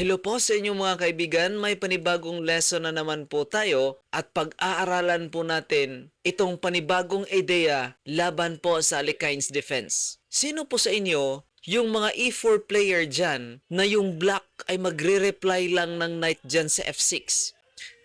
Hello po sa inyong mga kaibigan, may panibagong lesson na naman po tayo at pag-aaralan po natin itong panibagong ideya laban po sa Alekines defense. Sino po sa inyo yung mga E4 player dyan na yung black ay magre-reply lang ng knight dyan sa F6?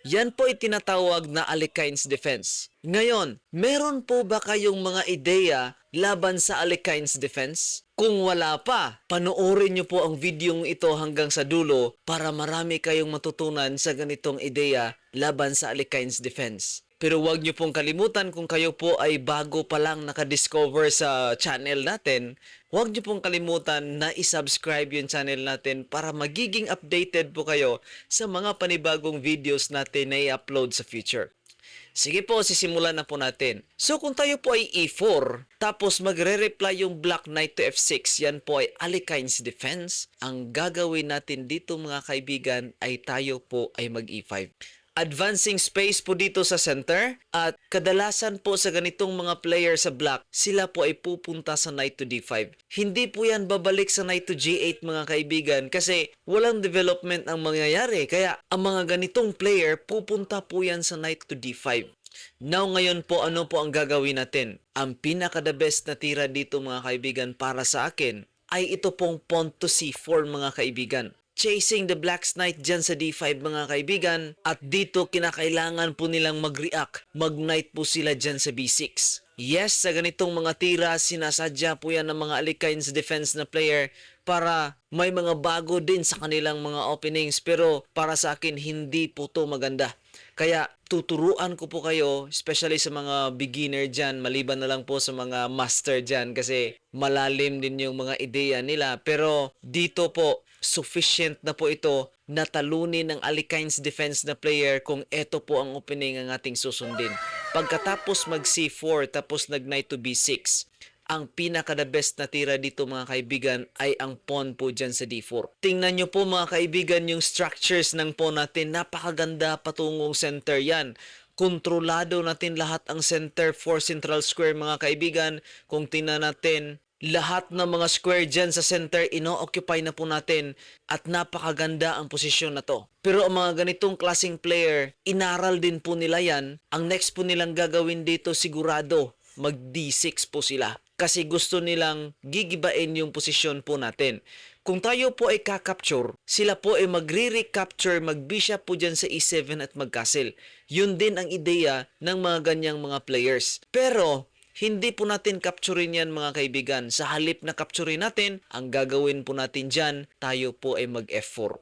Yan po ay tinatawag na Alekines defense. Ngayon, meron po ba kayong mga ideya laban sa Alekines defense? Kung wala pa, panoorin nyo po ang videong ito hanggang sa dulo para marami kayong matutunan sa ganitong ideya laban sa Alekines defense. Pero huwag nyo pong kalimutan kung kayo po ay bago pa lang nakadiscover sa channel natin, huwag nyo pong kalimutan na isubscribe yung channel natin para magiging updated po kayo sa mga panibagong videos natin na i-upload sa future. Sige po, sisimulan na po natin. So kung tayo po ay E4, tapos magre-reply yung Black Knight to F6, yan po ay Alekines defense. Ang gagawin natin dito mga kaibigan ay tayo po ay mag-E5 advancing space po dito sa center at kadalasan po sa ganitong mga player sa black, sila po ay pupunta sa knight to d5. Hindi po yan babalik sa knight to g8 mga kaibigan kasi walang development ang mangyayari. Kaya ang mga ganitong player pupunta po yan sa knight to d5. Now ngayon po ano po ang gagawin natin? Ang pinaka the best na tira dito mga kaibigan para sa akin ay ito pong pawn to c4 mga kaibigan chasing the Black Knight dyan sa D5 mga kaibigan at dito kinakailangan po nilang mag-react. Mag-knight po sila dyan sa B6. Yes, sa ganitong mga tira, sinasadya po yan ng mga Alikines defense na player para may mga bago din sa kanilang mga openings pero para sa akin hindi po to maganda. Kaya tuturuan ko po kayo, especially sa mga beginner dyan, maliban na lang po sa mga master dyan kasi malalim din yung mga ideya nila. Pero dito po, sufficient na po ito na talunin ng Alikines defense na player kung ito po ang opening ang ating susundin. Pagkatapos mag C4 tapos nag knight to B6, ang pinaka the best na tira dito mga kaibigan ay ang pawn po dyan sa D4. Tingnan nyo po mga kaibigan yung structures ng pawn natin. Napakaganda patungong center yan. Kontrolado natin lahat ang center for central square mga kaibigan. Kung tingnan natin, lahat ng mga square dyan sa center ino-occupy na po natin at napakaganda ang posisyon na to. Pero ang mga ganitong klaseng player, inaral din po nila yan. Ang next po nilang gagawin dito sigurado, mag D6 po sila. Kasi gusto nilang gigibain yung posisyon po natin. Kung tayo po ay kakapture, sila po ay magre-recapture, mag-bishop po dyan sa E7 at mag-castle. Yun din ang ideya ng mga ganyang mga players. Pero, hindi po natin capturein yan mga kaibigan. Sa halip na capturein natin, ang gagawin po natin dyan, tayo po ay mag F4.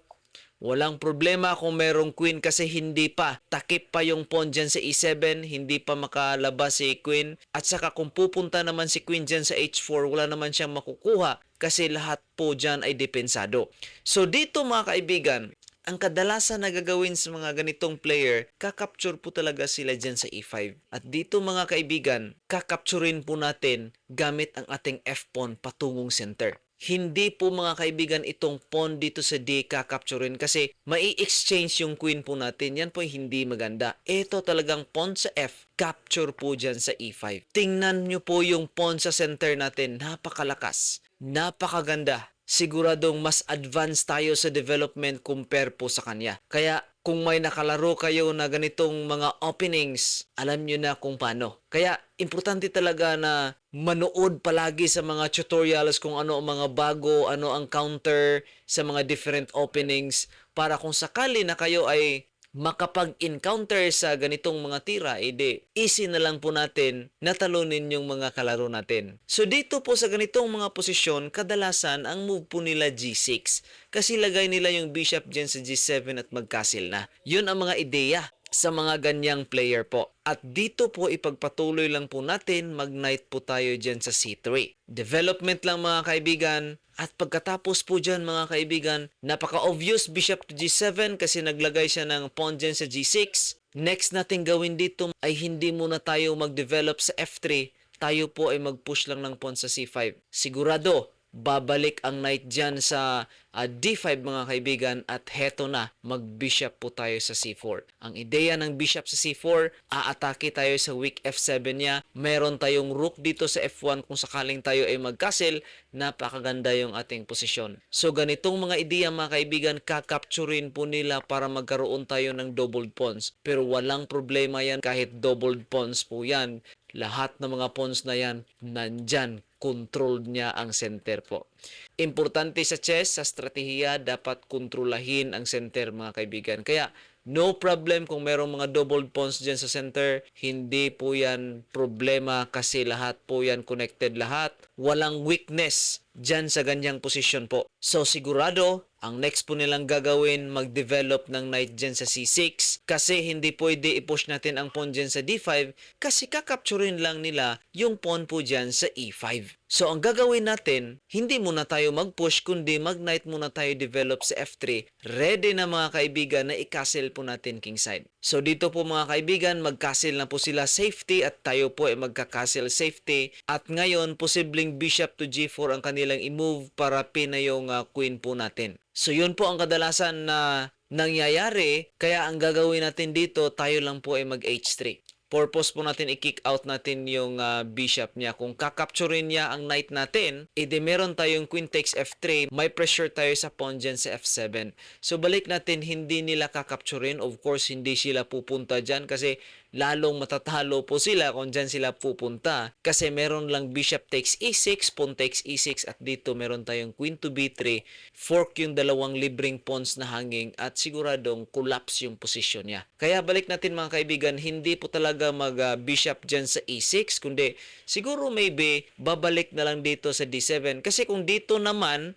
Walang problema kung merong queen kasi hindi pa. Takip pa yung pawn dyan sa e7, hindi pa makalabas si queen. At saka kung pupunta naman si queen dyan sa h4, wala naman siyang makukuha kasi lahat po dyan ay depensado. So dito mga kaibigan, ang kadalasan na gagawin sa mga ganitong player, kakapture po talaga sila dyan sa E5. At dito mga kaibigan, kakapturin po natin gamit ang ating F-pawn patungong center. Hindi po mga kaibigan itong pawn dito sa D kakapturin kasi mai-exchange yung queen po natin. Yan po hindi maganda. Ito talagang pawn sa F, capture po dyan sa E5. Tingnan nyo po yung pawn sa center natin. Napakalakas. Napakaganda siguradong mas advanced tayo sa development compare po sa kanya. Kaya kung may nakalaro kayo na ganitong mga openings, alam nyo na kung paano. Kaya importante talaga na manood palagi sa mga tutorials kung ano ang mga bago, ano ang counter sa mga different openings para kung sakali na kayo ay makapag-encounter sa ganitong mga tira, edi easy na lang po natin natalunin yung mga kalaro natin. So dito po sa ganitong mga posisyon, kadalasan ang move po nila G6 kasi lagay nila yung bishop dyan sa G7 at mag-castle na. Yun ang mga ideya sa mga ganyang player po. At dito po ipagpatuloy lang po natin, mag-knight po tayo dyan sa C3. Development lang mga kaibigan, at pagkatapos po dyan mga kaibigan, napaka-obvious bishop to G7 kasi naglagay siya ng pawn dyan sa G6. Next natin gawin dito ay hindi muna tayo mag-develop sa F3, tayo po ay mag-push lang ng pawn sa C5. Sigurado, babalik ang knight dyan sa ah, D5 mga kaibigan at heto na, mag-bishop po tayo sa C4. Ang ideya ng bishop sa C4, aatake tayo sa weak F7 niya. Meron tayong rook dito sa F1 kung sakaling tayo ay mag-castle, napakaganda yung ating posisyon. So ganitong mga ideya mga kaibigan, kakapturin po nila para magkaroon tayo ng doubled pawns. Pero walang problema yan kahit doubled pawns po yan. Lahat ng mga pawns na yan, nandyan, controlled niya ang center po. Importante sa chess, sa strategiya, dapat kontrolahin ang center mga kaibigan. Kaya, no problem kung merong mga doubled pawns dyan sa center. Hindi po yan problema kasi lahat po yan connected lahat. Walang weakness dyan sa ganyang posisyon po. So, sigurado, ang next po nilang gagawin, mag-develop ng knight dyan sa C6 kasi hindi pwede i-push natin ang pawn dyan sa D5 kasi kakapturin lang nila yung pawn po dyan sa E5. So, ang gagawin natin, hindi muna tayo mag-push kundi mag-knight muna tayo develop sa F3. Ready na mga kaibigan na i-castle po natin kingside. So, dito po mga kaibigan, mag-castle na po sila safety at tayo po ay magka-castle safety. At ngayon, posibleng bishop to G4 ang kanilang i-move para pin na yung ah, queen po natin. So yun po ang kadalasan na nangyayari. Kaya ang gagawin natin dito, tayo lang po ay mag H3. Purpose po natin i-kick out natin yung ah, bishop niya. Kung kakapturin niya ang knight natin, edi meron tayong queen takes F3, may pressure tayo sa pawn dyan sa F7. So balik natin, hindi nila kakapturin. Of course, hindi sila pupunta dyan kasi lalong matatalo po sila kung dyan sila pupunta. Kasi meron lang bishop takes E6, pawn takes E6 at dito meron tayong queen to B3, fork yung dalawang libreng pawns na hanging at siguradong collapse yung posisyon niya. Kaya balik natin mga kaibigan, hindi po talaga mag ah, bishop dyan sa E6 kundi siguro maybe babalik na lang dito sa D7 kasi kung dito naman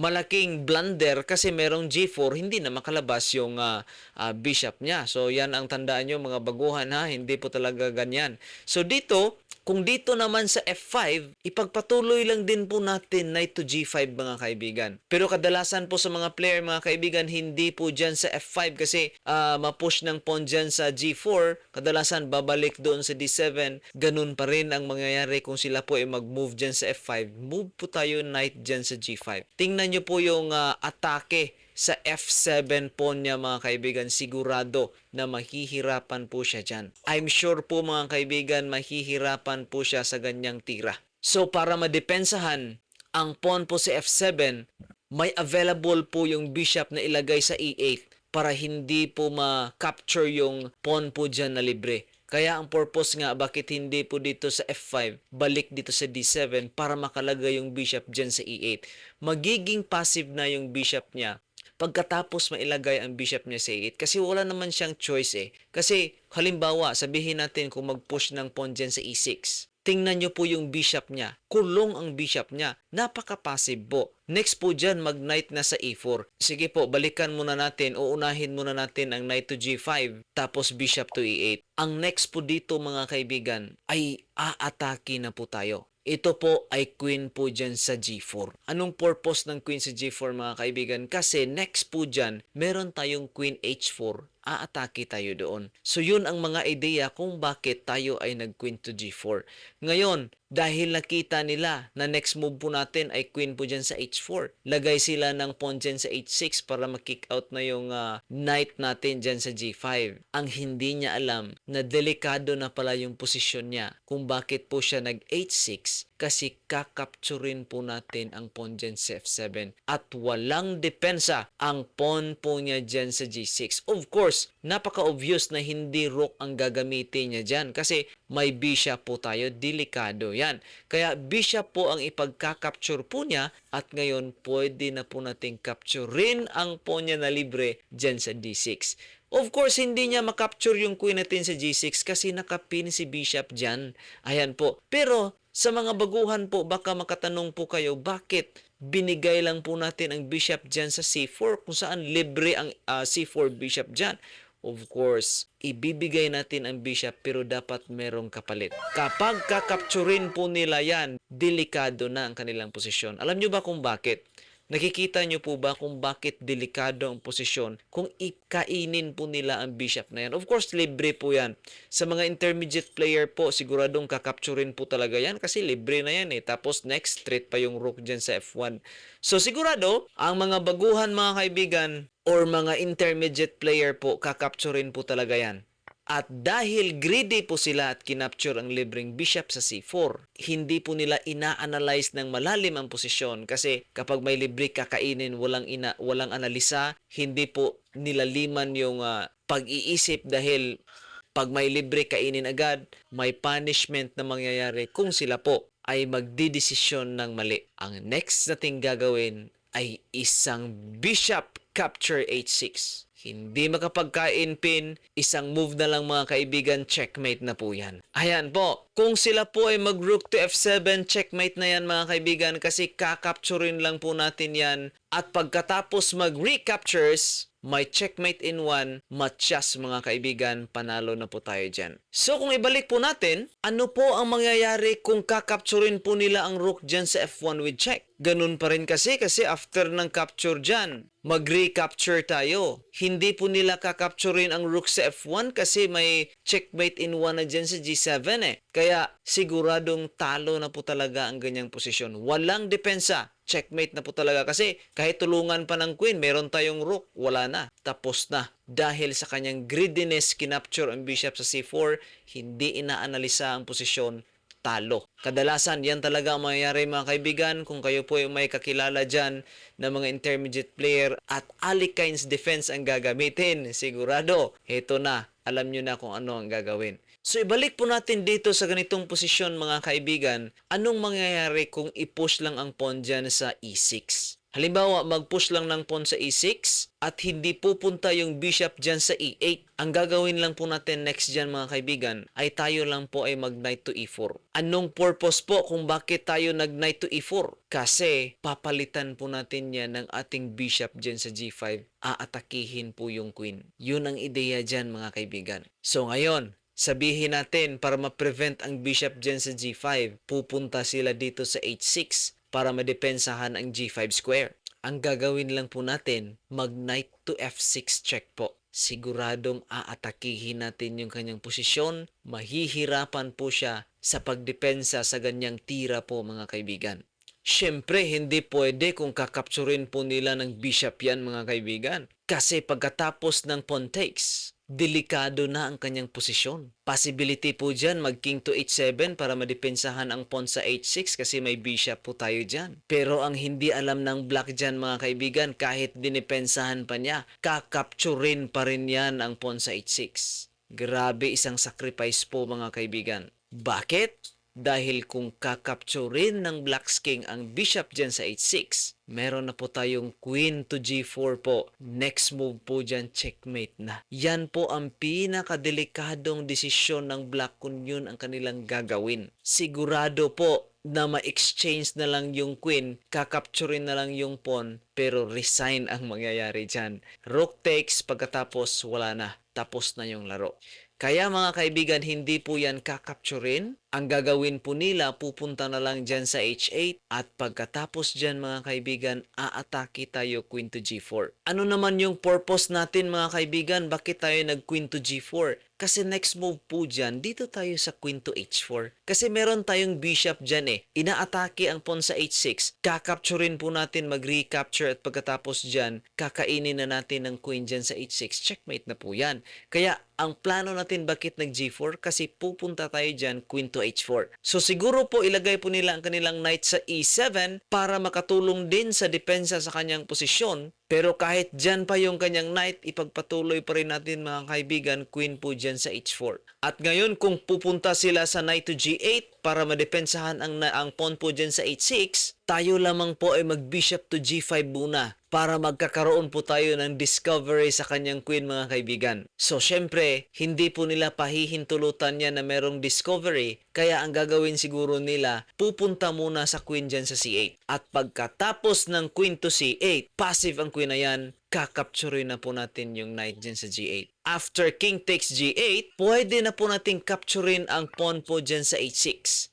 malaking blunder kasi merong G4 hindi na makalabas yung ah, ah, bishop niya. So yan ang tandaan nyo mga baguhan ha, hindi po talaga ganyan. So dito, kung dito naman sa F5, ipagpatuloy lang din po natin knight to G5 mga kaibigan. Pero kadalasan po sa mga player mga kaibigan, hindi po dyan sa F5 kasi ah, ma-push ng pawn dyan sa G4, kadalasan babalik doon sa D7. Ganun pa rin ang mangyayari kung sila po ay mag-move dyan sa F5. Move po tayo knight dyan sa G5. Tingnan nyo po yung ah, atake sa F7 pawn niya mga kaibigan, sigurado na mahihirapan po siya dyan. I'm sure po mga kaibigan, mahihirapan po siya sa ganyang tira. So para madepensahan ang pawn po sa F7, may available po yung bishop na ilagay sa E8 para hindi po ma-capture yung pawn po dyan na libre. Kaya ang purpose nga bakit hindi po dito sa F5, balik dito sa D7 para makalagay yung bishop dyan sa E8. Magiging passive na yung bishop niya pagkatapos mailagay ang bishop niya sa E8 kasi wala naman siyang choice eh. Kasi halimbawa, sabihin natin kung mag-push ng pawn dyan sa E6. Tingnan nyo po yung bishop niya. Kulong ang bishop niya. Napaka-passive po. Next po dyan, mag-knight na sa E4. Sige po, balikan muna natin. Uunahin muna natin ang knight to G5, tapos bishop to E8. Ang next po dito mga kaibigan, ay aatake na po tayo. Ito po ay queen po dyan sa G4. Anong purpose ng queen sa G4 mga kaibigan? Kasi next po dyan, meron tayong queen H4 aatake tayo doon. So yun ang mga ideya kung bakit tayo ay nag-queen to G4. Ngayon, dahil nakita nila na next move po natin ay queen po dyan sa H4. Lagay sila ng pawn dyan sa H6 para makick out na yung ah, knight natin dyan sa G5. Ang hindi niya alam na delikado na pala yung posisyon niya kung bakit po siya nag H6 kasi kakapturin po natin ang pawn dyan sa F7 at walang depensa ang pawn po niya dyan sa G6. Of course, napaka-obvious na hindi rook ang gagamitin niya dyan kasi may bishop po tayo, delikado yan. Kaya bishop po ang ipagka-capture po niya at ngayon pwede na po nating capturein ang pawn niya na libre dyan sa D6. Of course, hindi niya makapture yung queen natin sa G6 kasi nakapin si bishop dyan. Ayan po. Pero sa mga baguhan po, baka makatanong po kayo, bakit binigay lang po natin ang bishop dyan sa C4 kung saan libre ang ah, C4 bishop dyan? Of course, ibibigay natin ang bishop pero dapat merong kapalit. Kapag kakapturin po nila yan, delikado na ang kanilang posisyon. Alam nyo ba kung bakit? Nakikita nyo po ba kung bakit delikado ang posisyon kung ikainin po nila ang bishop na yan? Of course, libre po yan. Sa mga intermediate player po, siguradong kakapturin po talaga yan kasi libre na yan eh. Tapos next, straight pa yung rook dyan sa F1. So sigurado, ang mga baguhan mga kaibigan or mga intermediate player po, kakapturin po talaga yan. At dahil greedy po sila at kinapture ang libreng bishop sa C4, hindi po nila ina-analyze ng malalim ang posisyon kasi kapag may libre kakainin, walang, ina, walang analisa, hindi po nilaliman yung ah, pag-iisip dahil pag may libre kainin agad, may punishment na mangyayari kung sila po ay magdidesisyon ng mali. Ang next nating gagawin ay isang bishop capture h6. Hindi makapagkain pin, isang move na lang mga kaibigan, checkmate na po yan. Ayan po, kung sila po ay mag-rook to f7, checkmate na yan mga kaibigan kasi kakapturin lang po natin yan. At pagkatapos mag-recaptures, may checkmate in one, matchas mga kaibigan, panalo na po tayo dyan. So kung ibalik po natin, ano po ang mangyayari kung kakapturin po nila ang rook dyan sa f1 with check? Ganun pa rin kasi kasi after ng capture dyan, mag-recapture tayo. Hindi po nila kakapturin ang rook sa f1 kasi may checkmate in one na dyan sa g7 eh. Kaya siguradong talo na po talaga ang ganyang posisyon. Walang depensa checkmate na po talaga kasi kahit tulungan pa ng queen, meron tayong rook, wala na, tapos na. Dahil sa kanyang greediness, kinapture ang bishop sa c4, hindi inaanalisa ang posisyon, talo. Kadalasan, yan talaga ang mangyayari mga kaibigan kung kayo po ay may kakilala dyan na mga intermediate player at Alikines defense ang gagamitin. Sigurado, heto na. Alam nyo na kung ano ang gagawin. So ibalik po natin dito sa ganitong posisyon mga kaibigan, anong mangyayari kung i-push lang ang pawn dyan sa e6? Halimbawa, mag-push lang ng pawn sa e6 at hindi pupunta yung bishop dyan sa e8. Ang gagawin lang po natin next dyan mga kaibigan ay tayo lang po ay mag-knight to e4. Anong purpose po kung bakit tayo nag-knight to e4? Kasi papalitan po natin yan ng ating bishop dyan sa g5. Aatakihin po yung queen. Yun ang ideya dyan mga kaibigan. So ngayon, sabihin natin para ma-prevent ang bishop dyan sa g5, pupunta sila dito sa h6 para madepensahan ang g5 square. Ang gagawin lang po natin, mag-knight to f6 check po. Siguradong aatakihin natin yung kanyang posisyon, mahihirapan po siya sa pagdepensa sa ganyang tira po mga kaibigan. Siyempre, hindi pwede kung kakapturin po nila ng bishop yan mga kaibigan. Kasi pagkatapos ng pawn takes, delikado na ang kanyang posisyon. Possibility po dyan mag king to h7 para madepensahan ang pawn sa h6 kasi may bishop po tayo dyan. Pero ang hindi alam ng black dyan mga kaibigan, kahit dinipensahan pa niya, kakapturin pa rin yan ang pawn sa h6. Grabe isang sacrifice po mga kaibigan. Bakit? Dahil kung kakapturin ng Black's King ang bishop dyan sa h6, meron na po tayong queen to g4 po. Next move po dyan, checkmate na. Yan po ang pinakadelikadong desisyon ng Black kung yun ang kanilang gagawin. Sigurado po na ma-exchange na lang yung queen, kakapturin na lang yung pawn, pero resign ang mangyayari dyan. Rook takes, pagkatapos wala na. Tapos na yung laro. Kaya mga kaibigan, hindi po yan kakapturin. Ang gagawin po nila, pupunta na lang dyan sa H8 at pagkatapos dyan mga kaibigan, aatake tayo Queen to G4. Ano naman yung purpose natin mga kaibigan? Bakit tayo nag Queen to G4? Kasi next move po dyan, dito tayo sa Queen to H4. Kasi meron tayong bishop dyan eh. Inaatake ang pawn sa H6. Kakapturin po natin, mag-recapture at pagkatapos dyan, kakainin na natin ng queen dyan sa H6. Checkmate na po yan. Kaya ang plano natin bakit nag G4? Kasi pupunta tayo dyan, Queen to H4. So siguro po ilagay po nila ang kanilang knight sa E7 para makatulong din sa depensa sa kanyang posisyon. Pero kahit dyan pa yung kanyang knight, ipagpatuloy pa rin natin mga kaibigan, queen po dyan sa H4. At ngayon kung pupunta sila sa knight to G8 para madepensahan ang, ang pawn po dyan sa H6, tayo lamang po ay mag-bishop to G5 muna para magkakaroon po tayo ng discovery sa kanyang queen mga kaibigan. So syempre, hindi po nila pahihintulutan niya na merong discovery, kaya ang gagawin siguro nila, pupunta muna sa queen dyan sa C8. At pagkatapos ng queen to C8, passive ang queen na yan, kakapturin na po natin yung knight dyan sa G8. After king takes G8, pwede na po natin capturein ang pawn po dyan sa H6.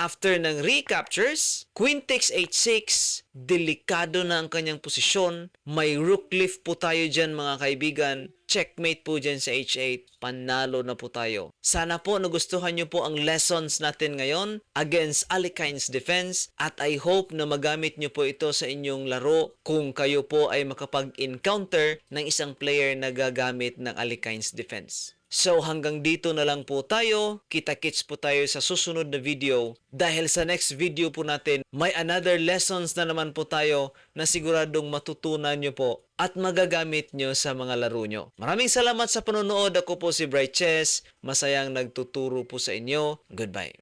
After ng recaptures, Queen takes h6, delikado na ang kanyang posisyon. May rook lift po tayo dyan mga kaibigan. Checkmate po dyan sa h8. Panalo na po tayo. Sana po nagustuhan nyo po ang lessons natin ngayon against Alekhine's defense at I hope na magamit nyo po ito sa inyong laro kung kayo po ay makapag-encounter ng isang player na gagamit ng Alekhine's defense. So hanggang dito na lang po tayo. Kita-kits po tayo sa susunod na video. Dahil sa next video po natin, may another lessons na naman po tayo na siguradong matutunan nyo po at magagamit nyo sa mga laro nyo. Maraming salamat sa panonood. Ako po si Bright Chess. Masayang nagtuturo po sa inyo. Goodbye.